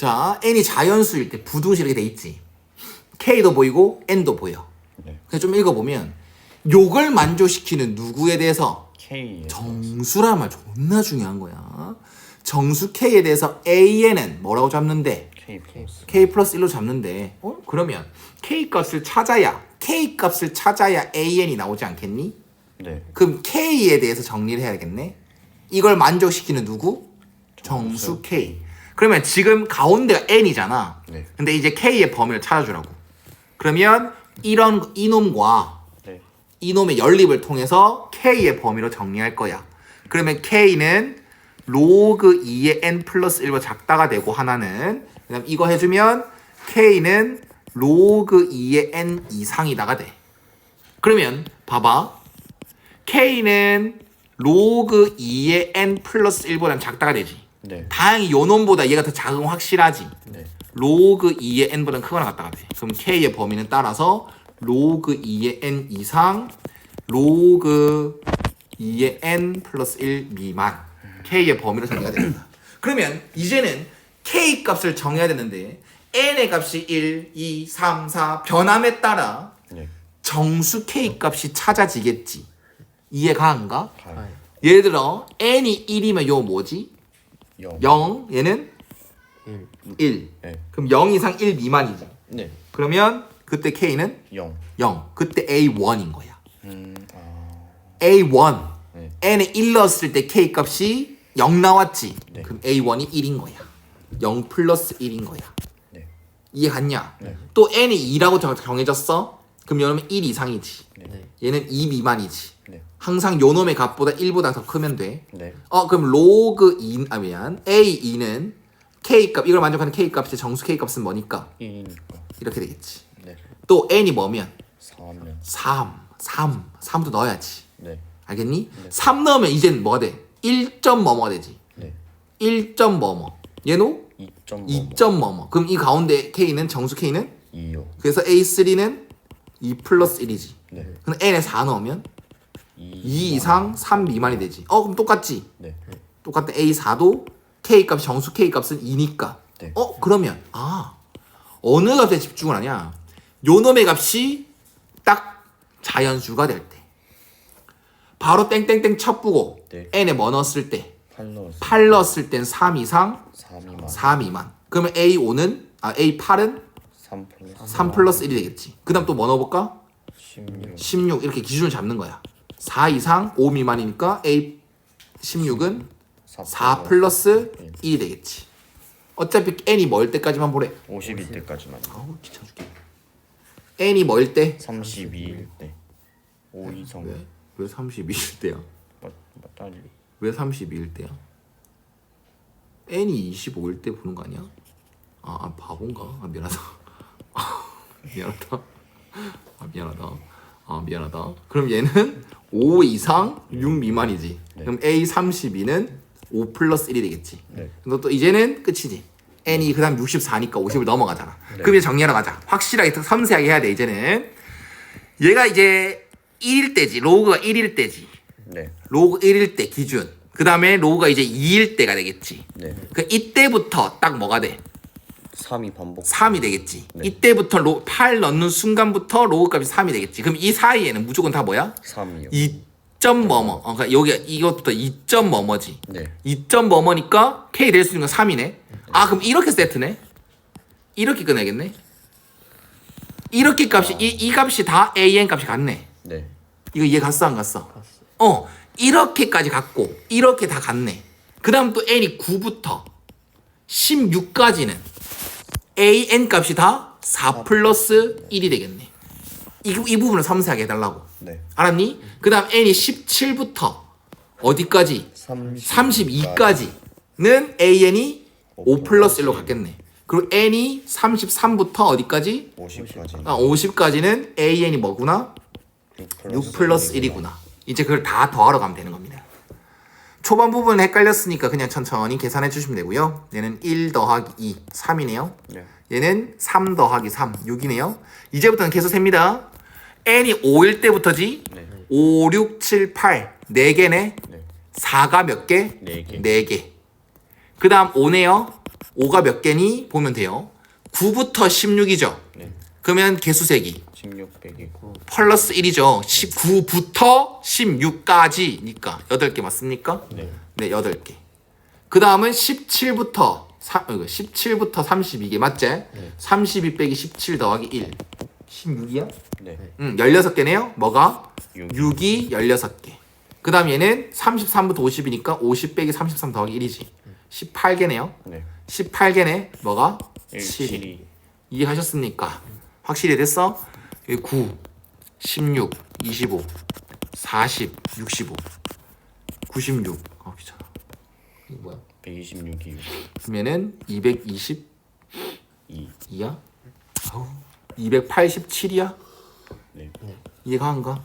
자, n이 자연수일 때 부등식 이렇게 돼 있지. k도 보이고 n도 보여. 네. 그래서 좀 읽어보면 요걸 만족시키는 누구에 대해서 K 정수란 말 존나 중요한 거야. 정수 k에 대해서 an은 뭐라고 잡는데 K 플러스 k 플러스 1로 잡는데 어? 그러면 k 값을 찾아야 k 값을 찾아야 an이 나오지 않겠니? 네 그럼 k에 대해서 정리를 해야겠네. 이걸 만족시키는 누구? 정수 k. 그러면 지금 가운데가 n이잖아. 네. 근데 이제 k의 범위를 찾아주라고. 그러면 이런 이놈과 네. 이놈의 연립을 통해서 k의 범위로 정리할 거야. 그러면 k는 로그 2의 n 플러스 1보다 작다가 되고 하나는 그다음 이거 해주면 k는 로그 2의 n 이상이다가 돼. 그러면 봐봐. k는 로그 2의 n 플러스 1보다 작다가 되지. 네. 다행히 요 놈보다 얘가 더 작은 건 확실하지. 네. 로그 2의 n보다는 크거나 같다가 돼. 그럼 k의 범위는 따라서 로그 2의 n 이상 로그 2의 n 플러스 1 미만 k의 범위로 정해야 됩니다. 그러면 이제는 k 값을 정해야 되는데 n의 값이 1, 2, 3, 4 변함에 따라 네. 정수 k 값이 찾아지겠지. 이해가 안 가? 가. 예를 들어 n이 1이면 요 뭐지? 영. 0 얘는 1 1. 네. 그럼 0 이상 1 미만이지. 네. 그러면 그때 K는 영. 0. 그때 A1인 거야. 음. 아. A1. 네. N에 1 넣었을 때 K 값이 0 나왔지. 네. 그럼 A1이 1인 거야. 0 플러스 1인 거야. 네. 이해 갔냐? 네. 또 N이 2라고 정- 정해졌어? 그럼 요놈은 1 이상이지. 네. 얘는 2 미만이지. 네. 항상 요 놈의 값보다 1보다 더 크면 돼. 네. 어 그럼 로그 2, 아 미안 A2는 K 값 이걸 만족하는 K 값의 정수 K 값은 뭐니까 1이니까. 이렇게 되겠지. 네. 또 n이 뭐면 4면. 3, 3, 3도 넣어야지. 네. 알겠니? 3 넣으면 이젠 뭐가 돼? 1점 뭐뭐가 되지. 네. 1점 뭐뭐. 얘는 2점 2점 뭐뭐. 그럼 이 가운데 k는 정수 k는 2요. 그래서 a3는 2 플러스 1이지. 네. 그럼 n에 4 넣으면 2 이상 3 미만이 되지. 어 그럼 똑같지. 네. 똑같은 a4도 k 값 정수 k 값은 2니까. 네. 어 그러면 아 어느 값에 집중을 하냐? 요 놈의 값이 딱 자연수가 될 때. 바로 땡땡땡 첩부고 네. n에 뭐 넣었을 때 8 넣었어. 8 넣었을 땐3 이상 3이만. 4 미만. 그러면 a5는 아 a8은 3 플러스 3 플러스 1이 되겠지. 그 다음 또 뭐 넣어볼까? 16. 16 이렇게 기준을 잡는 거야. 4 이상 5 미만이니까 a 16은 4 플러스 2이 되겠지. 어차피 n이 뭐일 때까지만 보래. 50일 때까지만. 아우 귀찮아 죽겠네. n이 뭐일 때? 32일 때. 5 이상. 왜? 왜 32일 때야? 맞 맞다리. 왜 32일 때야? n이 25일 때 보는 거 아니야? 아, 아 바본가? 아 미안하다. 아, 미안하다. 아 미안하다. 아 미안하다. 그럼 얘는 5 이상 6 미만이지. 네. 그럼 a 32는 5 플러스 1이 되겠지. 네. 너또 이제는 끝이지. n이 그 다음 64니까 50을 넘어가잖아. 그럼 이제 정리하러 가자. 확실하게 더 섬세하게 해야 돼 이제는. 얘가 이제 1일 때지. 로그가 1일 때지. 네. 로그 1일 때 기준. 그 다음에 로그가 이제 2일 때가 되겠지. 네. 그 이때부터 딱 뭐가 돼? 3이 반복. 3이 되겠지. 네. 이때부터 로, 8 넣는 순간부터 로그 값이 3이 되겠지. 그럼 이 사이에는 무조건 다 뭐야? 3이요. 2점 뭐뭐. 어, 그러니까 여기 이것부터 2점 뭐뭐지. 네. 2점 뭐뭐니까 K 될 수 있는 건 3이네. 아 그럼 이렇게 세트네. 이렇게 끝내겠네. 이렇게 값이 이, 이 값이 다 AN 값이 같네. 네. 이거 이해 갔어 안 갔어? 갔어 어 이렇게까지 갔고 이렇게 다 갔네 그 다음 또 n이 9부터 16까지는 an 값이 다 4 플러스 1이 되겠네 이, 이 부분을 섬세하게 해달라고 네. 알았니? 그 다음 n이 17부터 어디까지? 32까지는 an이 5 플러스 1로 갔겠네 그리고 n이 33부터 어디까지? 50까지. 아 50까지는 an이 뭐구나? 6 플러스 1이구나. 이제 그걸 다 더하러 가면 되는 겁니다. 초반 부분 헷갈렸으니까 그냥 천천히 계산해 주시면 되고요. 얘는 1 더하기 2, 3이네요. 네. 얘는 3 더하기 3, 6이네요. 이제부터는 계속 셉니다. n이 5일 때부터지? 네. 5, 6, 7, 8, 4개네. 네. 4가 몇 개? 네 개. 4개. 그 다음 5네요. 5가 몇 개니 보면 돼요. 9부터 16이죠. 네. 그러면 개수세기 16 빼기 플러스 1이죠. 19부터 16까지니까 8개 맞습니까? 네. 네, 8개. 그 다음은 17부터 3, 17부터 32개 맞지? 32 빼기 17 더하기 1. 16이야? 네. 응, 16개네요. 뭐가? 육. 6이 16개. 그 다음 얘는 33부터 50이니까 50 빼기 33 더하기 1이지. 18개네요. 네. 18개네. 뭐가? 1 7. 7이 이해하셨습니까? 확실히 됐어? 여기 9, 16, 25, 40, 65, 96. 아 귀찮아. 이거 뭐야? 126이 6 그러면은 222야? 2 287이야? 네. 이해가 안 가?